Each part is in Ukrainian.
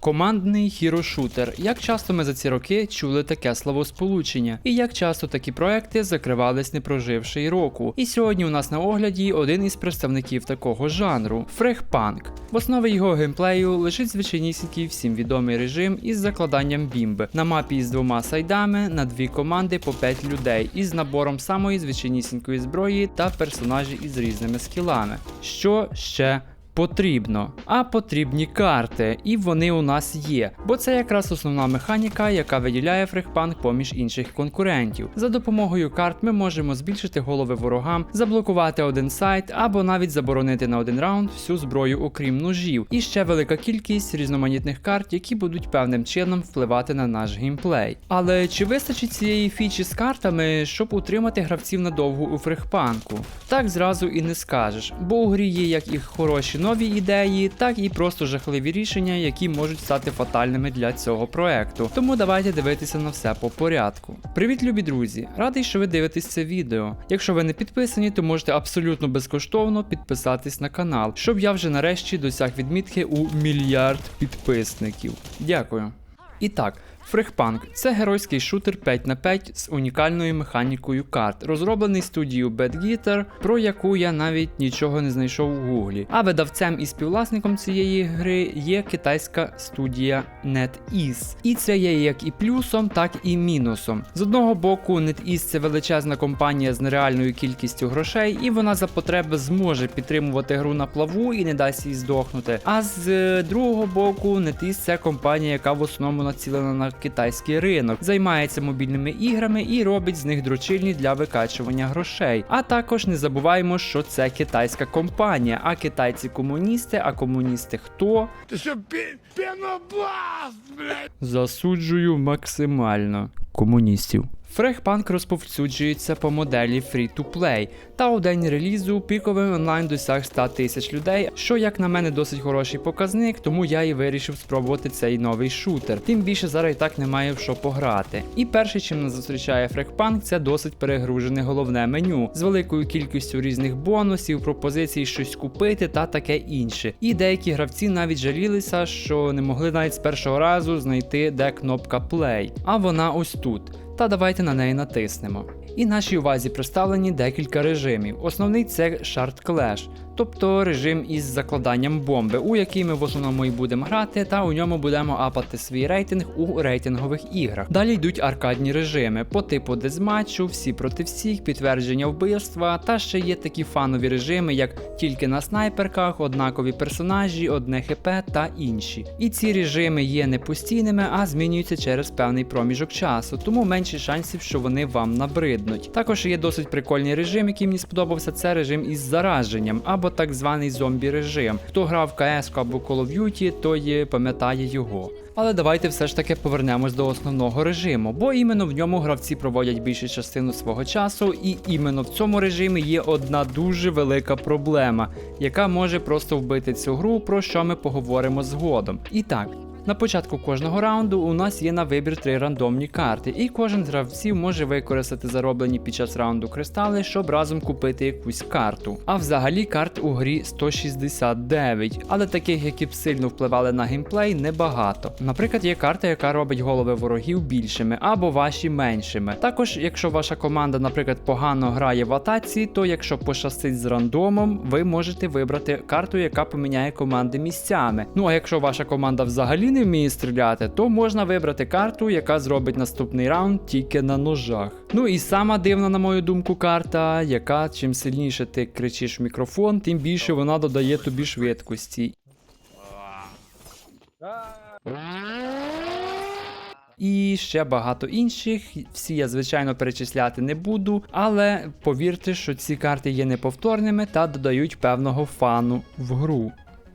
Командний хірошутер. Як часто ми за ці роки чули таке словосполучення, і як часто такі проекти закривались не проживши й року. І сьогодні у нас на огляді один із представників такого жанру фрехпанк. В основі його геймплею лежить звичайнісінький всім відомий режим із закладанням бімби на мапі з двома сайдами на дві команди по 5 людей із набором самої звичайнісінької зброї та персонажі із різними скілами. Що ще Потрібно, а потрібні карти, і вони у нас є, бо це якраз основна механіка, яка виділяє фрехпанк поміж інших конкурентів. За допомогою карт ми можемо збільшити голови ворогам, заблокувати один сайт або навіть заборонити на один раунд всю зброю, окрім ножів, і ще велика кількість різноманітних карт, які будуть певним чином впливати на наш геймплей. Але чи вистачить цієї фічі з картами, щоб утримати гравців надовго у фрехпанку? Так зразу і не скажеш, бо у грі є як і хороші нові ідеї, так і просто жахливі рішення, які можуть стати фатальними для цього проекту. Тому давайте дивитися на все по порядку. Привіт, любі друзі! Радий, що ви дивитесь це відео. Якщо ви не підписані, то можете абсолютно безкоштовно підписатись на канал, щоб я вже нарешті досяг відмітки у мільярд підписників. Дякую. І так, Фрехпанк це геройський шутер 5 на 5 з унікальною механікою карт, розроблений студією Bad Guitar, про яку я навіть нічого не знайшов у гуглі. А видавцем і співвласником цієї гри є китайська студія NetEase. І це є як і плюсом, так і мінусом. З одного боку, NetEase це величезна компанія з нереальною кількістю грошей, і вона за потреби зможе підтримувати гру на плаву і не дасть їй здохнути. А з е, другого боку, NetEase це компанія, яка в основному націлена на китайський ринок, займається мобільними іграми і робить з них дрочильні для викачування грошей. А також не забуваємо, що це китайська компанія, а китайці комуністи, а комуністи хто? Ти що пе- блядь? Засуджую максимально комуністів. Фрехпанк розповсюджується по моделі Free-to-Play, та у день релізу піковий онлайн досяг 100 тисяч людей, що, як на мене, досить хороший показник, тому я і вирішив спробувати цей новий шутер. Тим більше зараз і так немає в що пограти. І перше, чим нас зустрічає Фрехпанк, це досить перегружене головне меню з великою кількістю різних бонусів, пропозицій щось купити та таке інше. І деякі гравці навіть жалілися, що не могли навіть з першого разу знайти, де кнопка Play. А вона ось тут. Та давайте на неї натиснемо. І нашій увазі представлені декілька режимів. Основний це Shard Clash, тобто режим із закладанням бомби, у який ми в основному і будемо грати, та у ньому будемо апати свій рейтинг у рейтингових іграх. Далі йдуть аркадні режими по типу дезматчу, всі проти всіх, підтвердження вбивства, та ще є такі фанові режими, як тільки на снайперках, однакові персонажі, одне хп та інші. І ці режими є не постійними, а змінюються через певний проміжок часу, тому менше шансів, що вони вам набриднуть. Також є досить прикольний режим, який мені сподобався. Це режим із зараженням або так званий зомбі режим. Хто грав в CS або Call of Duty, той пам'ятає його. Але давайте все ж таки повернемось до основного режиму, бо іменно в ньому гравці проводять більшу частину свого часу, і іменно в цьому режимі є одна дуже велика проблема, яка може просто вбити цю гру, про що ми поговоримо згодом. І так. На початку кожного раунду у нас є на вибір три рандомні карти, і кожен з гравців може використати зароблені під час раунду кристали, щоб разом купити якусь карту. А взагалі карт у грі 169, але таких, які б сильно впливали на геймплей, небагато. Наприклад, є карта, яка робить голови ворогів більшими або ваші меншими. Також, якщо ваша команда, наприклад, погано грає в атаці, то якщо пощастить з рандомом, ви можете вибрати карту, яка поміняє команди місцями. Ну а якщо ваша команда взагалі не вміє стріляти, то можна вибрати карту, яка зробить наступний раунд тільки на ножах. Ну і сама дивна, на мою думку, карта, яка чим сильніше ти кричиш в мікрофон, тим більше вона додає тобі швидкості. І ще багато інших. Всі я, звичайно, перечисляти не буду, але повірте, що ці карти є неповторними та додають певного фану в гру.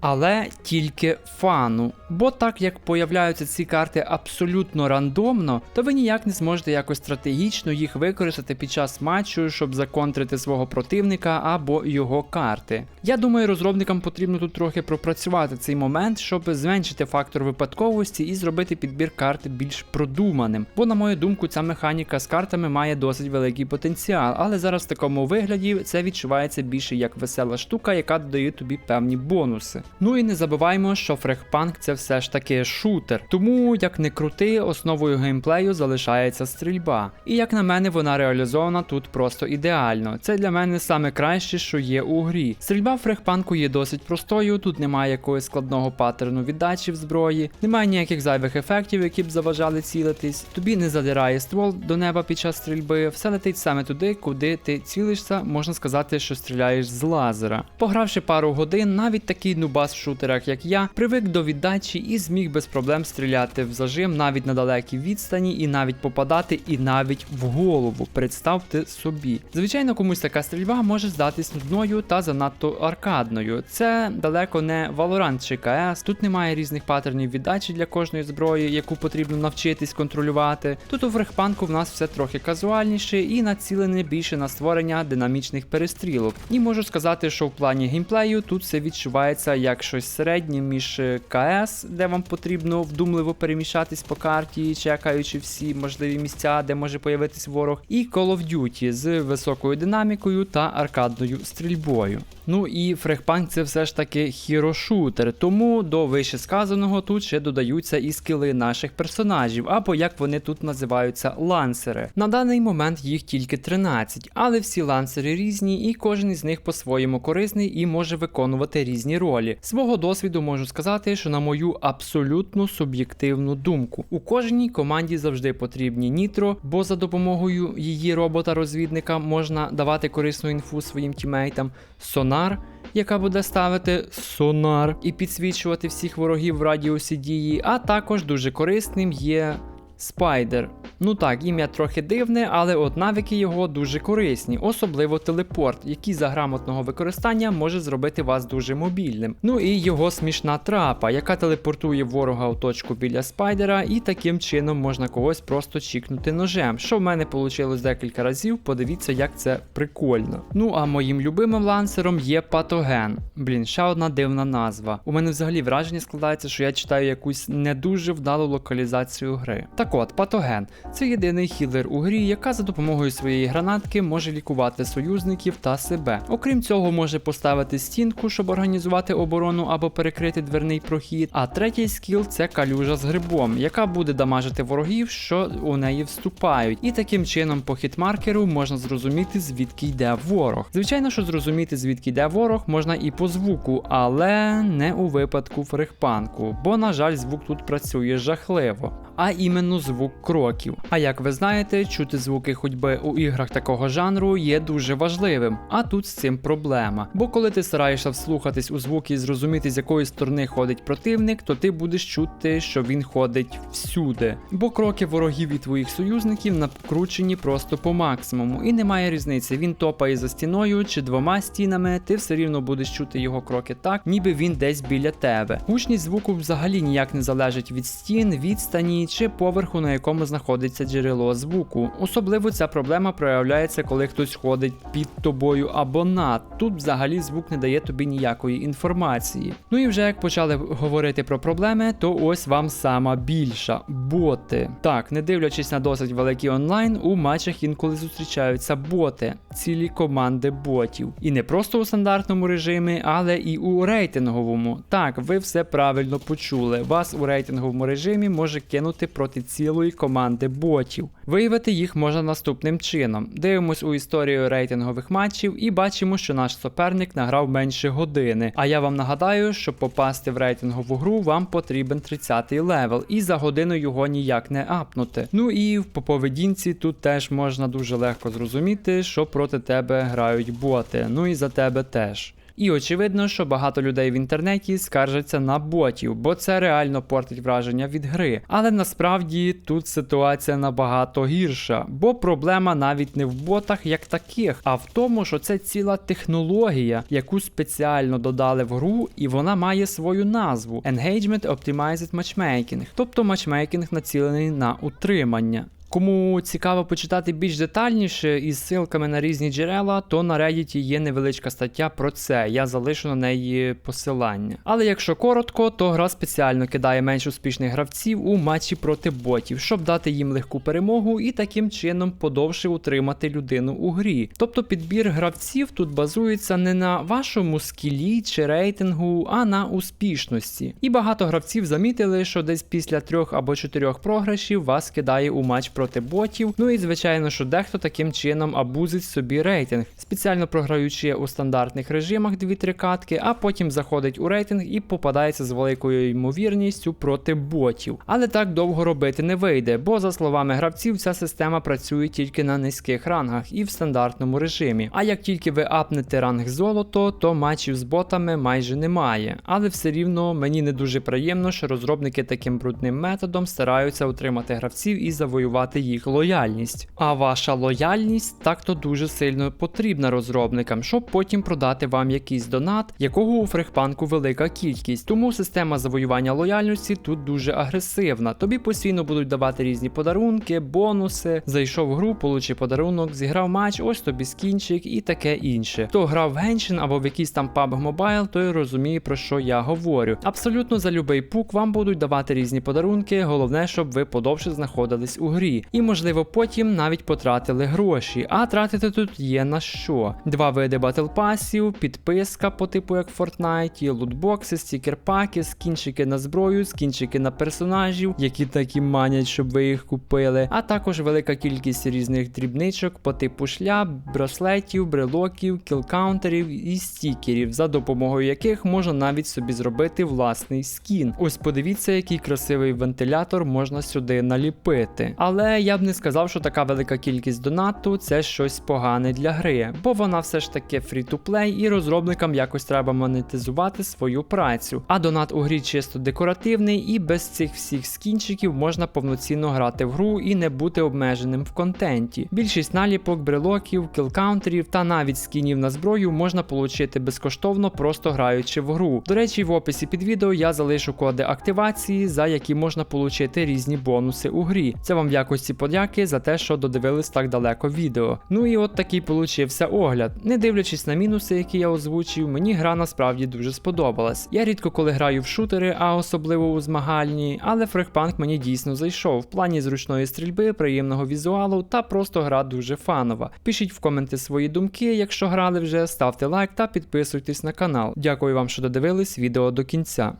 Але тільки фану. Бо так як появляються ці карти абсолютно рандомно, то ви ніяк не зможете якось стратегічно їх використати під час матчу, щоб законтрити свого противника або його карти. Я думаю, розробникам потрібно тут трохи пропрацювати цей момент, щоб зменшити фактор випадковості і зробити підбір карт більш продуманим. Бо, на мою думку, ця механіка з картами має досить великий потенціал, але зараз в такому вигляді це відчувається більше як весела штука, яка додає тобі певні бонуси. Ну і не забуваємо, що фрехпанк це все ж таки шутер. Тому, як не крути, основою геймплею залишається стрільба. І як на мене, вона реалізована тут просто ідеально. Це для мене саме краще, що є у грі. Стрільба в фрехпанку є досить простою, тут немає якогось складного паттерну віддачі в зброї, немає ніяких зайвих ефектів, які б заважали цілитись. Тобі не задирає ствол до неба під час стрільби, все летить саме туди, куди ти цілишся, можна сказати, що стріляєш з лазера. Погравши пару годин, навіть такий нубас в шутерах, як я, привик до віддачі і зміг без проблем стріляти в зажим навіть на далекій відстані, і навіть попадати, і навіть в голову. Представте собі. Звичайно, комусь така стрільба може здатись нудною та занадто аркадною. Це далеко не Valorant чи CS. Тут немає різних паттернів віддачі для кожної зброї, яку потрібно навчитись контролювати. Тут у фрехпанку в нас все трохи казуальніше і націлене більше на створення динамічних перестрілок. І можу сказати, що в плані геймплею тут все відчувається як щось середнє між е, КС, де вам потрібно вдумливо переміщатись по карті, чекаючи всі можливі місця, де може появитись ворог, і Call of Duty з високою динамікою та аркадною стрільбою. Ну і фрехпанк це все ж таки хірошутер, тому до вище сказаного тут ще додаються і скіли наших персонажів, або як вони тут називаються лансери. На даний момент їх тільки 13, але всі лансери різні, і кожен із них по-своєму корисний і може виконувати різні ролі. Свого досвіду можу сказати, що на мою абсолютно суб'єктивну думку, у кожній команді завжди потрібні нітро, бо за допомогою її робота-розвідника можна давати корисну інфу своїм тімейтам, сонар. Яка буде ставити сонар і підсвічувати всіх ворогів в радіусі дії, а також дуже корисним є Спайдер. Ну так, ім'я трохи дивне, але от навики його дуже корисні, особливо телепорт, який за грамотного використання може зробити вас дуже мобільним. Ну і його смішна трапа, яка телепортує ворога у точку біля спайдера, і таким чином можна когось просто чікнути ножем. Що в мене вийшло декілька разів, подивіться, як це прикольно. Ну а моїм любимим лансером є патоген. Блін, ще одна дивна назва. У мене взагалі враження складається, що я читаю якусь не дуже вдалу локалізацію гри. Так от, патоген це єдиний хілер у грі, яка за допомогою своєї гранатки може лікувати союзників та себе. Окрім цього, може поставити стінку, щоб організувати оборону або перекрити дверний прохід. А третій скіл це калюжа з грибом, яка буде дамажити ворогів, що у неї вступають. І таким чином по хітмаркеру можна зрозуміти, звідки йде ворог. Звичайно, що зрозуміти, звідки йде ворог, можна і по звуку, але не у випадку фрихпанку, бо, на жаль, звук тут працює жахливо. А іменно звук кроків. А як ви знаєте, чути звуки ходьби у іграх такого жанру є дуже важливим. А тут з цим проблема. Бо коли ти стараєшся вслухатись у звуки і зрозуміти, з якої сторони ходить противник, то ти будеш чути, що він ходить всюди. Бо кроки ворогів і твоїх союзників накручені просто по максимуму, і немає різниці, він топає за стіною чи двома стінами, ти все рівно будеш чути його кроки так, ніби він десь біля тебе. Гучність звуку взагалі ніяк не залежить від стін, відстані чи поверху, на якому знаходиться джерело звуку. Особливо ця проблема проявляється, коли хтось ходить під тобою або над. Тут взагалі звук не дає тобі ніякої інформації. Ну і вже як почали говорити про проблеми, то ось вам сама більша боти. Так, не дивлячись на досить великий онлайн, у матчах інколи зустрічаються боти, цілі команди ботів. І не просто у стандартному режимі, але і у рейтинговому. Так, ви все правильно почули. Вас у рейтинговому режимі може кинути проти цілої команди ботів. Виявити їх можна наступним чином. Дивимось у історію рейтингових матчів і бачимо, що наш суперник награв менше години. А я вам нагадаю, щоб попасти в рейтингову гру, вам потрібен 30-й левел, і за годину його ніяк не апнути. Ну і по поведінці тут теж можна дуже легко зрозуміти, що проти тебе грають боти. Ну і за тебе теж. І очевидно, що багато людей в інтернеті скаржаться на ботів, бо це реально портить враження від гри. Але насправді тут ситуація набагато гірша, бо проблема навіть не в ботах як таких, а в тому, що це ціла технологія, яку спеціально додали в гру, і вона має свою назву Engagement Optimized Matchmaking, тобто матчмейкінг націлений на утримання. Кому цікаво почитати більш детальніше із ссылками на різні джерела, то на Reddit є невеличка стаття про це. Я залишу на неї посилання. Але якщо коротко, то гра спеціально кидає менш успішних гравців у матчі проти ботів, щоб дати їм легку перемогу і таким чином подовше утримати людину у грі. Тобто підбір гравців тут базується не на вашому скілі чи рейтингу, а на успішності. І багато гравців замітили, що десь після трьох або чотирьох програшів вас кидає у матч проти ботів. Ну і звичайно, що дехто таким чином абузить собі рейтинг, спеціально програючи у стандартних режимах 2-3 катки, а потім заходить у рейтинг і попадається з великою ймовірністю проти ботів. Але так довго робити не вийде, бо за словами гравців, ця система працює тільки на низьких рангах і в стандартному режимі. А як тільки ви апнете ранг золото, то матчів з ботами майже немає. Але все рівно мені не дуже приємно, що розробники таким брудним методом стараються утримати гравців і завоювати їх лояльність. А ваша лояльність так-то дуже сильно потрібна розробникам, щоб потім продати вам якийсь донат, якого у фрехпанку велика кількість. Тому система завоювання лояльності тут дуже агресивна. Тобі постійно будуть давати різні подарунки, бонуси. Зайшов в гру, получив подарунок, зіграв матч, ось тобі скінчик і таке інше. Хто грав в Genshin або в якийсь там PUBG Mobile, той розуміє про що я говорю. Абсолютно за любий пук вам будуть давати різні подарунки. Головне, щоб ви подовше знаходились у грі. І можливо потім навіть потратили гроші. А тратити тут є на що. Два види батл пасів, підписка по типу як Fortnite, лутбокси, стікер-паки, скінчики на зброю, скінчики на персонажів, які такі манять, щоб ви їх купили. А також велика кількість різних дрібничок по типу шляп, браслетів, брелоків, кілкаунтерів і стікерів, за допомогою яких можна навіть собі зробити власний скін. Ось подивіться, який красивий вентилятор можна сюди наліпити. Але я б не сказав, що така велика кількість донату це щось погане для гри, бо вона все ж таки фрі-ту-плей, і розробникам якось треба монетизувати свою працю. А донат у грі чисто декоративний, і без цих всіх скінчиків можна повноцінно грати в гру і не бути обмеженим в контенті. Більшість наліпок, брелоків, кілкаунтерів та навіть скінів на зброю можна отримати безкоштовно, просто граючи в гру. До речі, в описі під відео я залишу коди активації, за які можна отримати різні бонуси у грі. Це вам в якості подяки за те, що додивились так далеко відео. Ну і от такий получився огляд. Не дивлячись на мінуси, які я озвучив, мені гра насправді дуже сподобалась. Я рідко коли граю в шутери, а особливо у змагальні, але фрехпанк мені дійсно зайшов в плані зручної стрільби, приємного візуалу та просто гра дуже фанова. Пишіть в коменти свої думки, якщо грали вже, ставте лайк та підписуйтесь на канал. Дякую вам, що додивились відео до кінця.